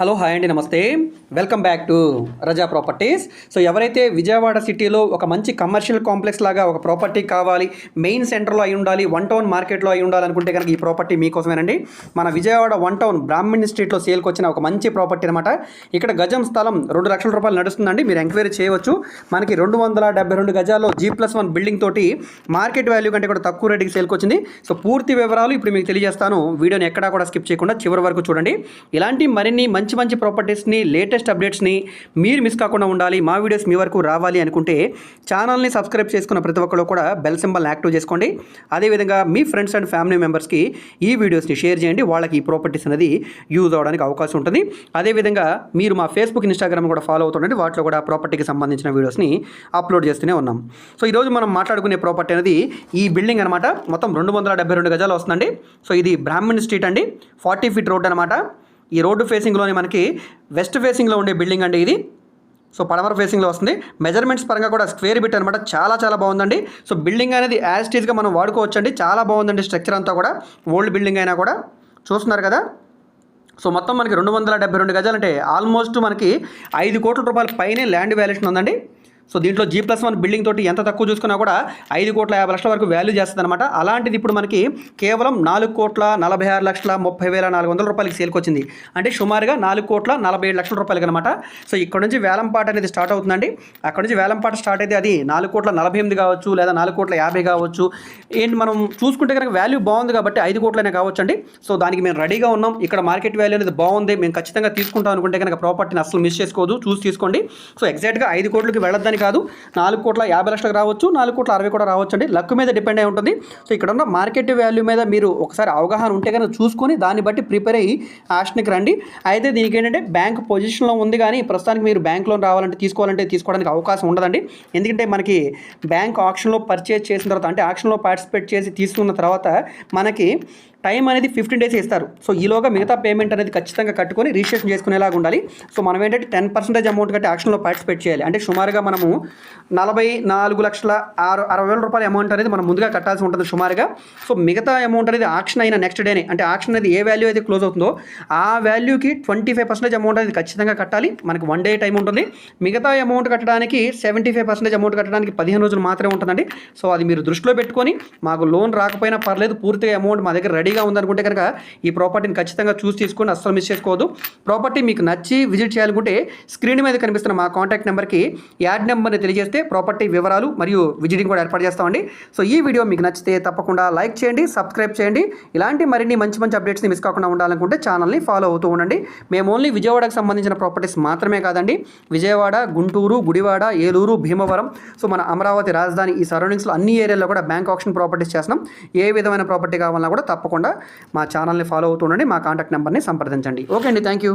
Hello hi అండి namaste. Welcome back to Raza properties so ఎవరైతే విజయవాడ సిటీలో ఒక మంచి కమర్షియల్ కాంప్లెక్స్ లాగా ఒక ప్రాపర్టీ కావాలి మెయిన్ సెంటర్లో అయి ఉండాలి వన్ టౌన్ మార్కెట్లో అయి ఉండాలనుకుంటే కనుక ఈ ప్రాపర్టీ మీకోసమేనండి. మన విజయవాడ వన్ టౌన్ బ్రాహ్మణి స్ట్రీట్లో సేల్కి వచ్చిన ఒక మంచి ప్రాపర్టీ అనమాట ఇక్కడ గజం స్థలం రెండు లక్షల రూపాయలు నడుస్తుందండి మీరు ఎంక్వైరీ చేయవచ్చు. మనకి రెండు వందల డెబ్బై రెండు గజాల్లో జీ ప్లస్ వన్ బిల్డింగ్ తోటి మార్కెట్ వాల్యూ కంటే కూడా తక్కువ రేటుకి సేల్కి వచ్చింది. సో పూర్తి వివరాలు ఇప్పుడు మీకు తెలియజేస్తాను. వీడియోని ఎక్కడా కూడా స్కిప్ చేయకుండా చివరి వరకు చూడండి. ఇలాంటి మరిన్ని మంచి మంచి ప్రాపర్టీస్ని లేటెస్ట్ అప్డేట్స్ని మీరు మిస్ కాకుండా ఉండాలి. మా వీడియోస్ మీ వరకు రావాలి అనుకుంటే ఛానల్ని సబ్స్క్రైబ్ చేసుకున్న ప్రతి ఒక్కరు కూడా బెల్ సింబల్ని యాక్టివ్ చేసుకోండి. అదేవిధంగా మీ ఫ్రెండ్స్ అండ్ ఫ్యామిలీ మెంబర్స్కి ఈ వీడియోస్ని షేర్ చేయండి. వాళ్ళకి ఈ ప్రాపర్టీస్ అనేది యూజ్ అవడానికి అవకాశం ఉంటుంది. అదేవిధంగా మీరు మా ఫేస్బుక్ ఇన్స్టాగ్రామ్ కూడా ఫాలో అవుతుండండి. వాటిలో కూడా ప్రాపర్టీకి సంబంధించిన వీడియోస్ని అప్లోడ్ చేస్తూనే ఉన్నాం. సో ఈరోజు మనం మాట్లాడుకునే ప్రాపర్టీ అనేది ఈ బిల్డింగ్ అనమాట మొత్తం రెండు వందల డెబ్బై రెండు గజాలు వస్తుందండి. సో ఇది బ్రాహ్మణ్ స్ట్రీట్ అండి. ఫార్టీ ఫీట్ రోడ్ అనమాట ఈ రోడ్డు ఫేసింగ్లోని మనకి వెస్ట్ ఫేసింగ్లో ఉండే బిల్డింగ్ అండి ఇది. సో పడమర ఫేసింగ్లో వస్తుంది. మెజర్మెంట్స్ పరంగా కూడా స్క్వేర్ బిట్ అనమాట చాలా చాలా బాగుందండి. సో బిల్డింగ్ అనేది యాజ్ టీజ్గా మనం వాడుకోవచ్చు అండి చాలా బాగుందండి స్ట్రక్చర్ అంతా కూడా. ఓల్డ్ బిల్డింగ్ అయినా కూడా. చూస్తున్నారు కదా? సో మొత్తం మనకి రెండు వందల డెబ్బై రెండు గజాలంటే ఆల్మోస్ట్ మనకి ఐదు కోట్ల రూపాయల పైనే ల్యాండ్ వాల్యుయేషన్ ఉందండి. సో దీంట్లో జీ ప్లస్ వన్ బిల్డింగ్ తోటి ఎంత తక్కువ చూసుకున్నా కూడా ఐదు కోట్ల యాభై లక్షల వరకు వాల్యూ చేస్తుంది అనమాట అలాంటిది ఇప్పుడు మనకి కేవలం నాలుగు కోట్ల నలభై ఆరు లక్షల ముప్పై వేల నాలుగు వందల రూపాయలకి సేల్కి వచ్చింది. అంటే సుమారుగా నాలుగు కోట్ల నలభై ఏడు లక్షల రూపాయలకి అనమాట సో ఇక్కడ నుంచి వేలంపాట అనేది స్టార్ట్ అవుతుందండి. అక్కడ నుంచి వేలంపాట స్టార్ట్ అయితే అది నాలుగు కోట్ల నలభై ఎనిమిది కావచ్చు లేదా నాలుగు కోట్ల యాభై కావచ్చు. ఏంటి మనం చూసుకుంటే కనుక వాల్యూ బాగుంది కాబట్టి ఐదు కోట్లనే కావచ్చు అండి సో దానికి మేము రెడీగా ఉన్నాం. ఇక్కడ మార్కెట్ వాల్యూ అనేది బాగుంది. మేము ఖచ్చితంగా తీసుకుంటాం అనుకుంటే కనుక ప్రాపర్టీని అసలు మిస్ చేసుకోదు. చూసి తీసుకోండి. సో ఎగ్జాక్ట్గా ఐదు కోట్లకి వెళ్ళడానికి కాదు. నాలుగు కోట్ల యాభై లక్షలకు రావచ్చు నాలుగు కోట్ల అరవై కూడా రావచ్చు అండి లక్ మీద డిపెండ్ అయి ఉంటుంది. సో ఇక్కడ ఉన్న మార్కెట్ వాల్యూ మీద మీరు ఒకసారి అవగాహన ఉంటే కనుక చూసుకొని దాన్ని బట్టి ప్రిపేర్ అయ్యి ఆస్ట్నికి రండి. అయితే దీనికి ఏంటంటే బ్యాంక్ పొజిషన్లో ఉంది కానీ ప్రస్తుతానికి మీరు బ్యాంక్ లోన్ రావాలంటే తీసుకోవాలంటే తీసుకోవడానికి అవకాశం ఉండదండి. ఎందుకంటే మనకి బ్యాంక్ ఆప్షన్లో పర్చేజ్ చేసిన తర్వాత అంటే ఆప్షన్లో పార్టిసిపేట్ చేసి తీసుకున్న తర్వాత మనకి టైం అనేది ఫిఫ్టీన్ డేస్ ఇస్తారు. సో ఈలోగా మిగతా పేమెంట్ అనేది ఖచ్చితంగా కట్టుకొని రిజిస్ట్రేషన్ చేసుకునేలాగా ఉండాలి. సో మనం ఏంటంటే టెన్ పర్సెంటేజ్ అమౌంట్ కట్టి యాక్షన్లో పార్టిసిపేట్ చేయాలి. అంటే సుమారుగా మనము నలభై నాలుగు లక్షల ఆరు అరవై వేల రూపాయల అమౌంట్ అనేది మనం ముందుగా కట్టాల్సి ఉంటుంది సుమారుగా. సో మిగతా అమౌంట్ అనేది ఆక్షన్ అయిన నెక్స్ట్ డేనే. అంటే ఆక్షన్ అనేది ఏ వాల్యూ అయితే క్లోజ్ అవుతుందో ఆ వాల్యూకి ట్వంటీ ఫైవ్ పర్సెంటేజ్ అమౌంట్ అనేది ఖచ్చితంగా కట్టాలి. మనకి వన్ డే టైం ఉంటుంది. మిగతా అమౌంట్ కట్టడానికి సెవెంటీ ఫైవ్ పర్సెంటేజ్ అమౌంట్ కట్టడానికి పదిహేను రోజులు మాత్రమే ఉంటుందండి. సో అది మీరు దృష్టిలో పెట్టుకొని మాకు లోన్ రాకపోయినా పర్లేదు పూర్తిగా అమౌంట్ మా దగ్గర రెడీ రెడీగా ఉందనుకుంటే కనుక ఈ ప్రాపర్టీని ఖచ్చితంగా చూసి తీసుకొని అస్సలు మిస్ చేసుకోవద్దు. ప్రాపర్టీ మీకు నచ్చి విజిట్ చేయాలనుకుంటే స్క్రీన్ మీద కనిపిస్తున్న మా కాంటాక్ట్ నెంబర్కి యాడ్ నెంబర్ని తెలియజేస్తే ప్రాపర్టీ వివరాలు మరియు విజిటింగ్ కూడా ఏర్పాటు చేస్తామండి. సో ఈ వీడియో మీకు నచ్చితే తప్పకుండా లైక్ చేయండి సబ్స్క్రైబ్ చేయండి. ఇలాంటి మరిన్ని మంచి మంచి అప్డేట్స్ని మిస్ కాకుండా ఉండాలనుకుంటే ఛానల్ని ఫాలో అవుతూ ఉండండి. మేము ఓన్లీ విజయవాడకు సంబంధించిన ప్రాపర్టీస్ మాత్రమే కాదండి. విజయవాడ గుంటూరు గుడివాడ ఏలూరు భీమవరం సో మన అమరావతి రాజధాని ఈ సరౌండింగ్స్లో అన్ని ఏరియాలో కూడా బ్యాంక్ ఆప్షన్ ప్రాపర్టీస్ చేస్తున్నాం. ఏ విధమైన ప్రాపర్టీ కావాలన్నా కూడా తప్పకుండా మా ఛానల్ని ఫాలో అవుతుండండి మా కాంటాక్ట్ నెంబర్ని సంప్రదించండి. ఓకే అండి థ్యాంక్ యూ.